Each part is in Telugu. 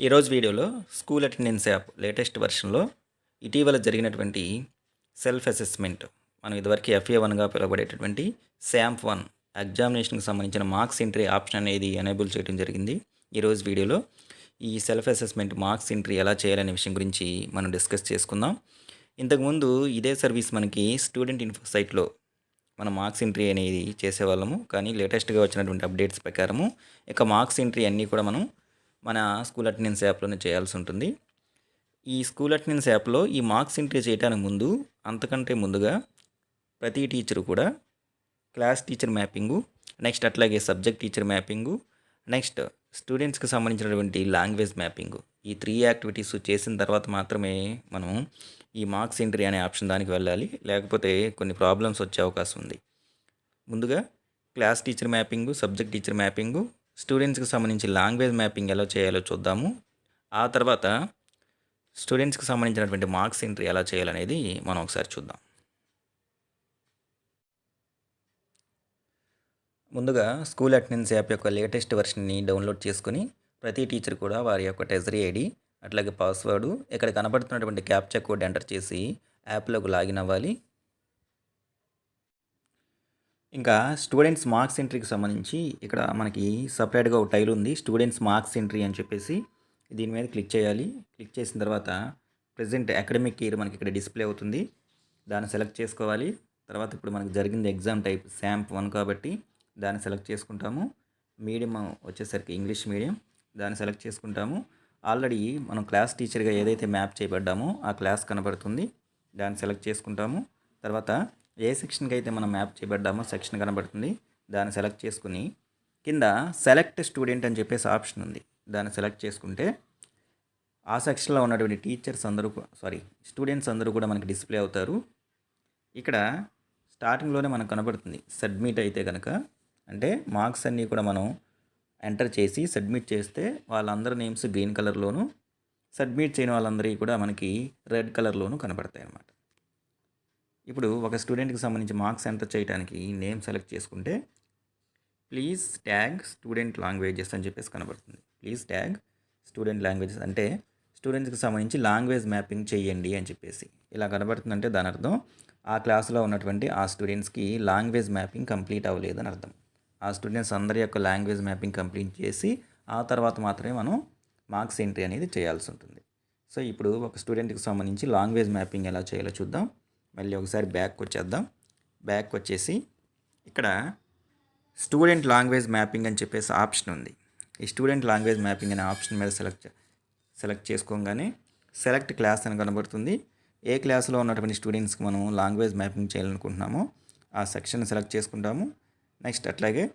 ఈరోజు వీడియోలో స్కూల్ అటెండెన్స్ యాప్ లేటెస్ట్ వెర్షన్లో ఇటీవల జరిగినటువంటి సెల్ఫ్ అసెస్మెంట్ మనం ఇదివరకు ఎఫ్ఏ వన్గా పిలువబడేటటువంటి శాంప్ వన్ ఎగ్జామినేషన్కి సంబంధించిన మార్క్స్ ఎంట్రీ ఆప్షన్ అనేది ఎనేబుల్ చేయడం జరిగింది. ఈరోజు వీడియోలో ఈ సెల్ఫ్ అసెస్మెంట్ మార్క్స్ ఎంట్రీ ఎలా చేయాలనే విషయం గురించి మనం డిస్కస్ చేసుకుందాం. ఇంతకుముందు ఇదే సర్వీస్ మనకి స్టూడెంట్ ఇన్ఫో సైట్లో మనం మార్క్స్ ఎంట్రీ అనేది చేసేవాళ్ళము. కానీ లేటెస్ట్గా వచ్చినటువంటి అప్డేట్స్ ప్రకారము ఇక మార్క్స్ ఎంట్రీ అన్నీ కూడా మనం మన స్కూల్ అటెండెన్స్ యాప్లోనే చేయాల్సి ఉంటుంది. ఈ స్కూల్ అటెండెన్స్ యాప్లో ఈ మార్క్స్ ఎంట్రీ చేయడానికి ముందు అంతకంటే ముందుగా ప్రతి టీచరు కూడా క్లాస్ టీచర్ మ్యాపింగు నెక్స్ట్ అట్లాగే సబ్జెక్ట్ టీచర్ మ్యాపింగు నెక్స్ట్ స్టూడెంట్స్కి సంబంధించినటువంటి లాంగ్వేజ్ మ్యాపింగ్. ఈ త్రీ యాక్టివిటీస్ చేసిన తర్వాత మాత్రమే మనం ఈ మార్క్స్ ఎంట్రీ అనే ఆప్షన్ దానికి వెళ్ళాలి. లేకపోతే కొన్ని ప్రాబ్లమ్స్ వచ్చే అవకాశం ఉంది. ముందుగా class teacher mapping subject teacher mapping స్టూడెంట్స్కి సంబంధించి లాంగ్వేజ్ మ్యాపింగ్ ఎలా చేయాలో చూద్దాము. ఆ తర్వాత స్టూడెంట్స్కి సంబంధించినటువంటి మార్క్స్ ఎంట్రీ ఎలా చేయాలనేది మనం ఒకసారి చూద్దాం. ముందుగా స్కూల్ అటెండెన్స్ యాప్ యొక్క లేటెస్ట్ వెర్షన్ని డౌన్లోడ్ చేసుకుని ప్రతి టీచర్ కూడా వారి యొక్క టెజరీ ఐడి అట్లాగే పాస్వర్డ్ ఇక్కడ కనబడుతున్నటువంటి క్యాప్చా కోడ్ ఎంటర్ చేసి యాప్లోకి లాగిన్ అవ్వాలి. ఇంకా స్టూడెంట్స్ మార్క్స్ ఎంట్రీకి సంబంధించి ఇక్కడ మనకి సపరేట్గా ఒక టైల్ ఉంది. స్టూడెంట్స్ మార్క్స్ ఎంట్రీ అని చెప్పేసి దీని మీద క్లిక్ చేయాలి. క్లిక్ చేసిన తర్వాత ప్రజెంట్ అకాడమిక్ ఇయర్ మనకి ఇక్కడ డిస్ప్లే అవుతుంది. దాన్ని సెలెక్ట్ చేసుకోవాలి. తర్వాత ఇప్పుడు మనకి జరిగింది ఎగ్జామ్ టైప్ శాంప్ వన్ కాబట్టి దాన్ని సెలెక్ట్ చేసుకుంటాము. మీడియం వచ్చేసరికి ఇంగ్లీష్ మీడియం దాన్ని సెలెక్ట్ చేసుకుంటాము. ఆల్రెడీ మనం క్లాస్ టీచర్గా ఏదైతే మ్యాప్ చేయబడ్డామో ఆ క్లాస్ కనబడుతుంది. దాన్ని సెలెక్ట్ చేసుకుంటాము. తర్వాత ఏ సెక్షన్కి అయితే మనం మ్యాప్ చేయబడ్డామో సెక్షన్ కనబడుతుంది. దాన్ని సెలెక్ట్ చేసుకుని కింద సెలెక్ట్ స్టూడెంట్ అని చెప్పేసి ఆప్షన్ ఉంది. దాన్ని సెలెక్ట్ చేసుకుంటే ఆ సెక్షన్లో ఉన్నటువంటి టీచర్స్ అందరూ సారీ స్టూడెంట్స్ అందరూ కూడా మనకి డిస్ప్లే అవుతారు. ఇక్కడ స్టార్టింగ్లోనే మనకు కనబడుతుంది. సబ్మిట్ అయితే కనుక అంటే మార్క్స్ అన్నీ కూడా మనం ఎంటర్ చేసి సబ్మిట్ చేస్తే వాళ్ళందరి నేమ్స్ గ్రీన్ కలర్లోను సబ్మిట్ చేయని వాళ్ళందరికీ కూడా మనకి రెడ్ కలర్లోను కనబడతాయి అన్నమాట ఇప్పుడు ఒక స్టూడెంట్కి సంబంధించి మార్క్స్ ఎంటర్ చేయడానికి నేమ్ సెలెక్ట్ చేసుకుంటే ప్లీజ్ ట్యాగ్ స్టూడెంట్ లాంగ్వేజెస్ అని చెప్పేసి కనబడుతుంది. ప్లీజ్ ట్యాగ్ స్టూడెంట్ లాంగ్వేజెస్ అంటే స్టూడెంట్స్కి సంబంధించి లాంగ్వేజ్ మ్యాపింగ్ చేయండి అని చెప్పేసి. ఇలా కనబడుతుందంటే దాని అర్థం ఆ క్లాస్లో ఉన్నటువంటి ఆ స్టూడెంట్స్కి లాంగ్వేజ్ మ్యాపింగ్ కంప్లీట్ అవ్వలేదని అర్థం. ఆ స్టూడెంట్స్ అందరి యొక్క లాంగ్వేజ్ మ్యాపింగ్ కంప్లీట్ చేసి ఆ తర్వాత మాత్రమే మనం మార్క్స్ ఎంట్రీ అనేది చేయాల్సి ఉంటుంది. సో ఇప్పుడు ఒక స్టూడెంట్కి సంబంధించి లాంగ్వేజ్ మ్యాపింగ్ ఎలా చేయాలో చూద్దాం. మళ్ళీ ఒకసారి బ్యాక్ వచ్చేద్దాం. బ్యాక్ వచ్చేసి ఇక్కడ స్టూడెంట్ లాంగ్వేజ్ మ్యాపింగ్ అని చెప్పేసి ఆప్షన్ ఉంది. ఈ స్టూడెంట్ లాంగ్వేజ్ మ్యాపింగ్ అనే ఆప్షన్ మీద సెలెక్ట్ సెలెక్ట్ చేసుకోగానే సెలెక్ట్ క్లాస్ అని కనబడుతుంది. ఏ క్లాస్లో ఉన్నటువంటి స్టూడెంట్స్కి మనం లాంగ్వేజ్ మ్యాపింగ్ చేయాలనుకుంటున్నామో ఆ సెక్షన్ సెలెక్ట్ చేసుకుంటాము. నెక్స్ట్ అట్లాగే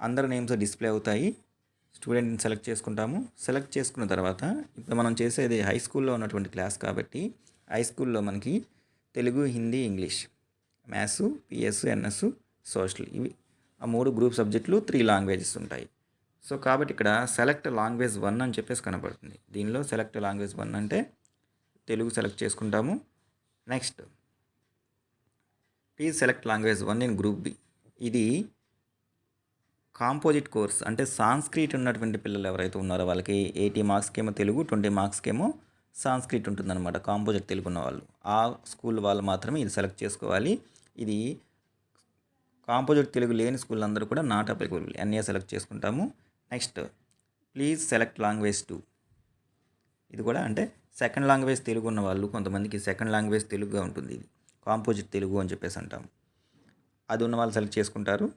అందరి నేమ్స్ డిస్ప్లే అవుతాయి. స్టూడెంట్ని సెలెక్ట్ చేసుకుంటాము. సెలెక్ట్ చేసుకున్న తర్వాత ఇప్పుడు మనం చేసేది హై స్కూల్లో ఉన్నటువంటి క్లాస్ కాబట్టి హై స్కూల్లో మనకి Telugu Hindi English maths PS NS social ఇవి ఆ మూడు గ్రూప్ సబ్జెక్టులు త్రీ లాంగ్వేజెస్ ఉంటాయి. సో కాబట్టి ఇక్కడ సెలెక్ట్ లాంగ్వేజ్ వన్ అని చెప్పేసి కనబడుతుంది. దీనిలో సెలెక్ట్ లాంగ్వేజ్ వన్ అంటే తెలుగు సెలెక్ట్ చేసుకుంటాము. Next please select language one in group B. ఇది కాంపోజిట్ కోర్స్ అంటే సాంస్క్రిట్ ఉన్నటువంటి పిల్లలు ఎవరైతే ఉన్నారో వాళ్ళకి ఎయిటీ మార్క్స్కేమో తెలుగు ట్వంటీ మార్క్స్కేమో సాంస్క్రిట్ ఉంటుందన్నమాట కాంపోజిట్ తెలుగు ఉన్న వాళ్ళు. ఆ స్కూల్ వాళ్ళు మాత్రమే ఇది సెలెక్ట్ చేసుకోవాలి. ఇది కాంపోజిట్ తెలుగు లేని స్కూల్ అందరూ కూడా నాట్ అప్లికబుల్ ఎన్ఏ సెలెక్ట్ చేసుకుంటాము. Next please select language two. ఇది కూడా అంటే సెకండ్ లాంగ్వేజ్ తెలుగు ఉన్న వాళ్ళు కొంతమందికి సెకండ్ లాంగ్వేజ్ తెలుగుగా ఉంటుంది ఇది. కాంపోజిట్ తెలుగు అని చెప్పేసి అంటాము. అది ఉన్న వాళ్ళు సెలెక్ట్ చేసుకుంటారు.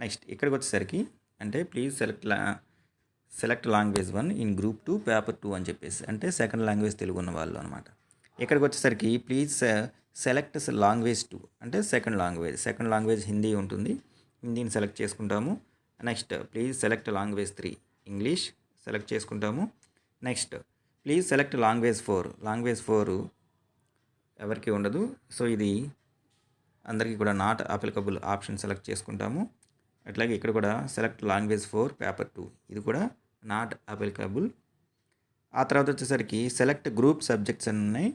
నెక్స్ట్ ఇక్కడికి వచ్చేసరికి అంటే please select law select language one in group two paper two అని చెప్పేసి. అంటే సెకండ్ లాంగ్వేజ్ తెలుగు ఉన్న వాళ్ళు అనమాట ఇక్కడికి వచ్చేసరికి ప్లీజ్ సెలెక్ట్ లాంగ్వేజ్ టూ. అంటే second language. Second language Hindi ఉంటుంది. హిందీని సెలెక్ట్ చేసుకుంటాము. Next please select language three. English select చేసుకుంటాము. Next please select language four. Language four ఎవరికి ఉండదు. సో ఇది అందరికీ కూడా నాట్ అప్లికబుల్ ఆప్షన్ సెలెక్ట్ చేసుకుంటాము. అట్లాగే ఇక్కడ కూడా select language four paper two. ఇది కూడా నాట్ అప్లికబుల్. ఆ తర్వాత వచ్చేసరికి సెలెక్ట్ గ్రూప్ సబ్జెక్ట్స్ అని ఉన్నాయి.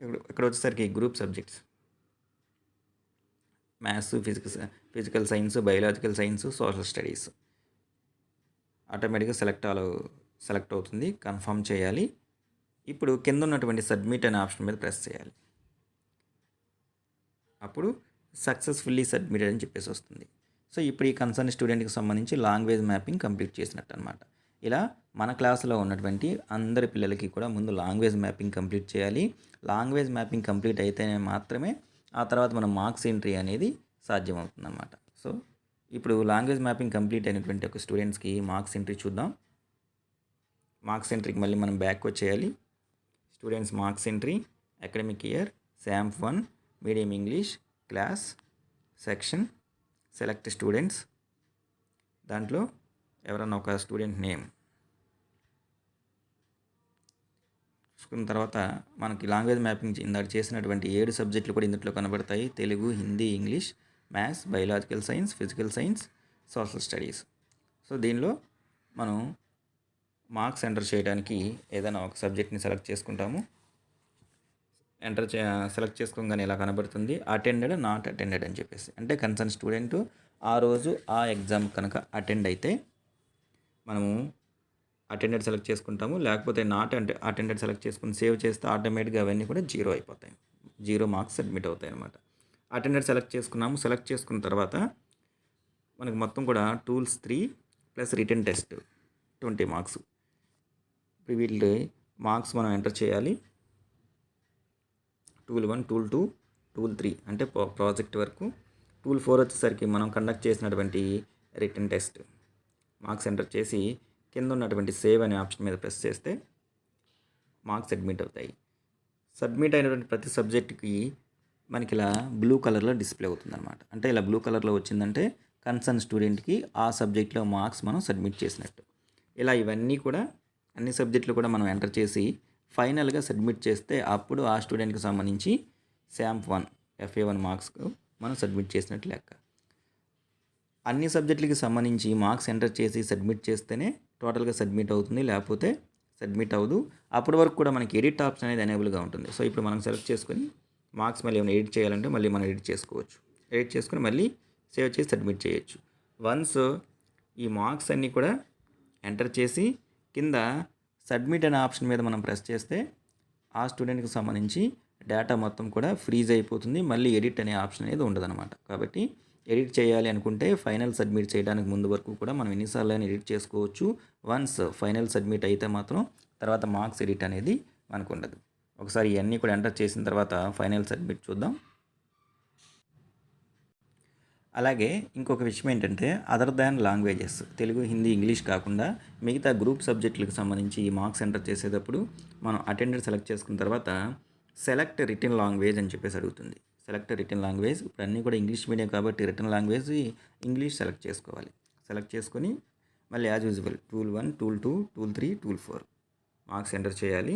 ఇక్కడ ఇక్కడ వచ్చేసరికి group subjects. Maths physics physical science biological science social studies. ఆటోమేటిక్గా సెలెక్ట్ అలా సెలెక్ట్ అవుతుంది. కన్ఫర్మ్ చేయాలి. ఇప్పుడు కింద ఉన్నటువంటి సబ్మిట్ అనే ఆప్షన్ మీద ప్రెస్ చేయాలి. అప్పుడు సక్సెస్ఫుల్లీ సబ్మిటెడ్ అని చెప్పేసి వస్తుంది. సో ఇప్పుడు ఈ కన్సర్న్ స్టూడెంట్కి సంబంధించి లాంగ్వేజ్ మ్యాపింగ్ కంప్లీట్ చేసినట్టు అనమాట ఇలా మన క్లాసులో ఉన్నటువంటి అందరి పిల్లలకి కూడా ముందు లాంగ్వేజ్ మ్యాపింగ్ కంప్లీట్ చేయాలి. లాంగ్వేజ్ మ్యాపింగ్ కంప్లీట్ అయితేనే మాత్రమే ఆ తర్వాత మనం మార్క్స్ ఎంట్రీ అనేది సాధ్యమవుతుందన్నమాట. సో ఇప్పుడు లాంగ్వేజ్ మ్యాపింగ్ కంప్లీట్ అయినటువంటి ఒక స్టూడెంట్స్కి మార్క్స్ ఎంట్రీ చూద్దాం. మార్క్స్ ఎంట్రీకి మళ్ళీ మనం బ్యాక్ వచ్చేయాలి. Students marks entry academic year శాంప్ one medium English class section select students. దాంట్లో ఎవరన్నా ఒక స్టూడెంట్ నేమ్. చూసుకున్న తర్వాత మనకి లాంగ్వేజ్ మ్యాపింగ్ ఇందాక చేసినటువంటి ఏడు సబ్జెక్టులు కూడా ఇందులో కనబడతాయి. Telugu Hindi English maths biological science physical science social studies. So దీనిలో మనం మార్క్స్ ఎంటర్ చేయడానికి ఏదైనా ఒక సబ్జెక్ట్ని సెలెక్ట్ చేసుకుంటాము. ఎంటర్ చే సెలెక్ట్ చేసుకోగానే ఇలా కనబడుతుంది? అటెండెడ్ నాట్ అటెండెడ్ అని చెప్పేసి. అంటే కన్సర్న్ స్టూడెంట్ ఆ రోజు ఆ ఎగ్జామ్ కనుక అటెండ్ అయితే మనము అటెండెడ్ సెలెక్ట్ చేసుకుంటాము. లేకపోతే నాట్ అంటే అటెండెడ్ సెలెక్ట్ చేసుకుని సేవ్ చేస్తే ఆటోమేటిక్గా అవన్నీ కూడా జీరో అయిపోతాయి. జీరో మార్క్స్ సబ్మిట్ అవుతాయి అనమాట అటెండెడ్ సెలెక్ట్ చేసుకున్నాము. సెలెక్ట్ చేసుకున్న తర్వాత మనకి మొత్తం కూడా tools three plus written test twenty marks. వీళ్ళు వీటి మార్క్స్ మనం ఎంటర్ చేయాలి. Tool one tool two tool three అంటే ప్రాజెక్ట్ వరకు టూల్ ఫోర్ వచ్చేసరికి మనం కండక్ట్ చేసినటువంటి రిటర్న్ టెస్ట్ మార్క్స్ ఎంటర్ చేసి కింద ఉన్నటువంటి సేవ్ అనే ఆప్షన్ మీద ప్రెస్ చేస్తే మార్క్స్ సబ్మిట్ అవుతాయి. సబ్మిట్ అయినటువంటి ప్రతి సబ్జెక్ట్కి మనకి ఇలా బ్లూ కలర్లో డిస్ప్లే అవుతుంది అనమాట అంటే ఇలా బ్లూ కలర్లో వచ్చిందంటే కన్సర్న్ స్టూడెంట్కి ఆ సబ్జెక్ట్లో మార్క్స్ మనం సబ్మిట్ చేసినట్టు. ఇలా ఇవన్నీ కూడా అన్ని సబ్జెక్టులు కూడా మనం ఎంటర్ చేసి ఫైనల్గా సబ్మిట్ చేస్తే అప్పుడు ఆ స్టూడెంట్కి సంబంధించి శాంప్ వన్ ఎఫ్ఏ వన్ మార్క్స్కు మనం సబ్మిట్ చేసినట్టు లెక్క. అన్ని సబ్జెక్టులకి సంబంధించి మార్క్స్ ఎంటర్ చేసి సబ్మిట్ చేస్తేనే టోటల్గా సబ్మిట్ అవుతుంది లేకపోతే సబ్మిట్ అవ్వదు. అప్పటి వరకు కూడా మనకి ఎడిట్ ఆప్షన్ అనేది అనేబుల్గా ఉంటుంది. సో ఇప్పుడు మనం సెలెక్ట్ చేసుకొని మార్క్స్ మళ్ళీ ఏమైనా ఎడిట్ చేయాలంటే మళ్ళీ మనం ఎడిట్ చేసుకోవచ్చు. ఎడిట్ చేసుకొని మళ్ళీ సేవ్ చేసి సబ్మిట్ చేయొచ్చు. వన్స్ ఈ మార్క్స్ అన్నీ కూడా ఎంటర్ చేసి కింద సబ్మిట్ అనే ఆప్షన్ మీద మనం ప్రెస్ చేస్తే ఆ స్టూడెంట్కి సంబంధించి డేటా మొత్తం కూడా ఫ్రీజ్ అయిపోతుంది. మళ్ళీ ఎడిట్ అనే ఆప్షన్ అనేది ఉండదన్నమాట. కాబట్టి ఎడిట్ చేయాలి అనుకుంటే ఫైనల్ సబ్మిట్ చేయడానికి ముందు వరకు కూడా మనం ఎన్నిసార్లు అయినా ఎడిట్ చేసుకోవచ్చు. వన్స్ ఫైనల్ సబ్మిట్ అయితే మాత్రం తర్వాత మార్క్స్ ఎడిట్ అనేది మనకు ఉండదు. ఒకసారి ఇవన్నీ కూడా ఎంటర్ చేసిన తర్వాత ఫైనల్ సబ్మిట్ చూద్దాం. అలాగే ఇంకొక విషయం ఏంటంటే other than languages Telugu Hindi English కాకుండా మిగతా గ్రూప్ సబ్జెక్టులకు సంబంధించి ఈ మార్క్స్ ఎంటర్ చేసేటప్పుడు మనం అటెండర్ సెలెక్ట్ చేసుకున్న తర్వాత సెలెక్ట్ రిటర్న్ లాంగ్వేజ్ అని చెప్పేసి అడుగుతుంది. సెలెక్ట్ రిటర్న్ లాంగ్వేజ్ ఇప్పుడు అన్నీ కూడా ఇంగ్లీష్ మీడియం కాబట్టి రిటర్న్ లాంగ్వేజ్ ఇంగ్లీష్ సెలెక్ట్ చేసుకోవాలి. సెలెక్ట్ చేసుకొని మళ్ళీ as usual tool one tool two tool three tool four marks enter చేయాలి.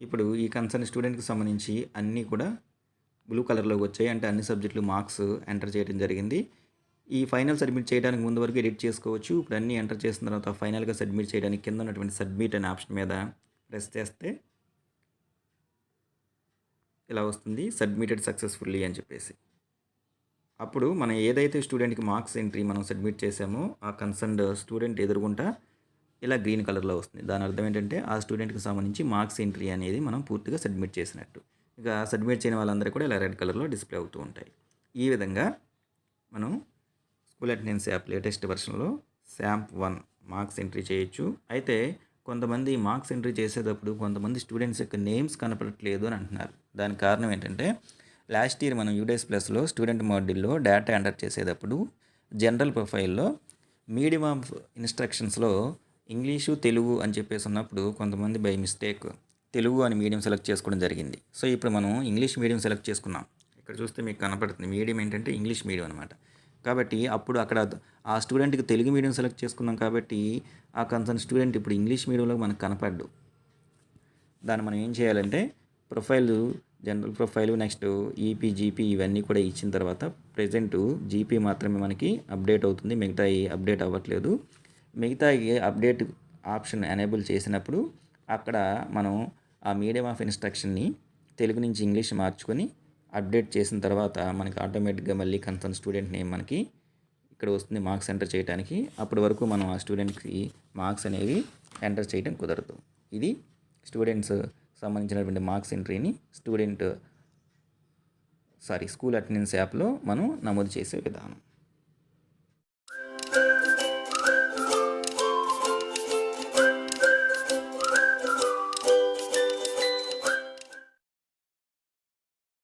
ఇప్పుడు ఈ కన్సర్న్ స్టూడెంట్కి సంబంధించి అన్నీ కూడా బ్లూ కలర్లోకి వచ్చాయి. అంటే అన్ని సబ్జెక్టులు మార్క్స్ ఎంటర్ చేయడం జరిగింది. ఈ ఫైనల్ సబ్మిట్ చేయడానికి ముందు వరకు ఎడిట్ చేసుకోవచ్చు. ఇప్పుడు అన్నీ ఎంటర్ చేసిన తర్వాత ఫైనల్గా సబ్మిట్ చేయడానికి కింద ఉన్నటువంటి సబ్మిట్ అనే ఆప్షన్ మీద ప్రెస్ చేస్తే ఇలా వస్తుంది. సబ్మిటెడ్ సక్సెస్ఫుల్లీ అని చెప్పేసి. అప్పుడు మనం ఏదైతే స్టూడెంట్కి మార్క్స్ ఎంట్రీ మనం సబ్మిట్ చేసామో ఆ కన్సర్న్డ్ స్టూడెంట్ ఎదుర్కొంటా ఇలా గ్రీన్ కలర్లో వస్తుంది. దాని అర్థం ఏంటంటే ఆ స్టూడెంట్కి సంబంధించి మార్క్స్ ఎంట్రీ అనేది మనం పూర్తిగా సబ్మిట్ చేసినట్టు. ఇక సబ్మిట్ చేయని వాళ్ళందరూ కూడా ఇలా రెడ్ కలర్లో డిస్ప్లే అవుతూ ఉంటాయి. ఈ విధంగా మనం స్కూల్ అటెండెన్స్ యాప్ లేటెస్ట్ వెర్షన్లో శాంప్ వన్ మార్క్స్ ఎంట్రీ చేయొచ్చు. అయితే కొంతమంది మార్క్స్ ఎంట్రీ చేసేటప్పుడు కొంతమంది స్టూడెంట్స్ యొక్క నేమ్స్ కనపడట్లేదు అని అంటున్నారు. దానికి కారణం ఏంటంటే లాస్ట్ ఇయర్ మనం యూడేస్ ప్లస్లో స్టూడెంట్ మాడ్యూల్లో డేటా ఎంటర్ చేసేటప్పుడు జనరల్ ప్రొఫైల్లో మీడియం ఆఫ్ ఇన్స్ట్రక్షన్స్లో ఇంగ్లీషు తెలుగు అని చెప్పేసి ఉన్నప్పుడు కొంతమంది బై మిస్టేక్ తెలుగు అని మీడియం సెలెక్ట్ చేసుకోవడం జరిగింది. సో ఇప్పుడు మనం ఇంగ్లీష్ మీడియం సెలెక్ట్ చేసుకున్నాం. ఇక్కడ చూస్తే మీకు కనపడుతుంది. మీడియం ఏంటంటే ఇంగ్లీష్ మీడియం అనమాట కాబట్టి అప్పుడు అక్కడ ఆ స్టూడెంట్కి తెలుగు మీడియం సెలెక్ట్ చేసుకున్నాం కాబట్టి ఆ కన్సర్న్ స్టూడెంట్ ఇప్పుడు ఇంగ్లీష్ మీడియంలో మనకు కనపడ్డు. దాన్ని మనం ఏం చేయాలంటే profile general profile next EP GP ఇవన్నీ కూడా ఇచ్చిన తర్వాత ప్రజెంట్ జీపీ మాత్రమే మనకి అప్డేట్ అవుతుంది. మిగతా అప్డేట్ అవ్వట్లేదు. మిగతా అప్డేట్ ఆప్షన్ ఎనేబుల్ చేసినప్పుడు అక్కడ మనం ఆ మీడియం ఆఫ్ ఇన్స్ట్రక్షన్ని తెలుగు నుంచి ఇంగ్లీష్ మార్చుకొని అప్డేట్ చేసిన తర్వాత మనకి ఆటోమేటిక్గా మళ్ళీ కన్సర్న్ స్టూడెంట్ నేమ్ మనకి ఇక్కడ వస్తుంది మార్క్స్ ఎంటర్ చేయడానికి అప్పటి వరకు మనం ఆ స్టూడెంట్కి మార్క్స్ అనేవి ఎంటర్ చేయడం కుదరదు. ఇది స్టూడెంట్స్ సంబంధించినటువంటి మార్క్స్ ఎంట్రీని స్టూడెంట్ సారీ స్కూల్ అటెండెన్స్ యాప్లో మనం నమోదు చేసే విధానం.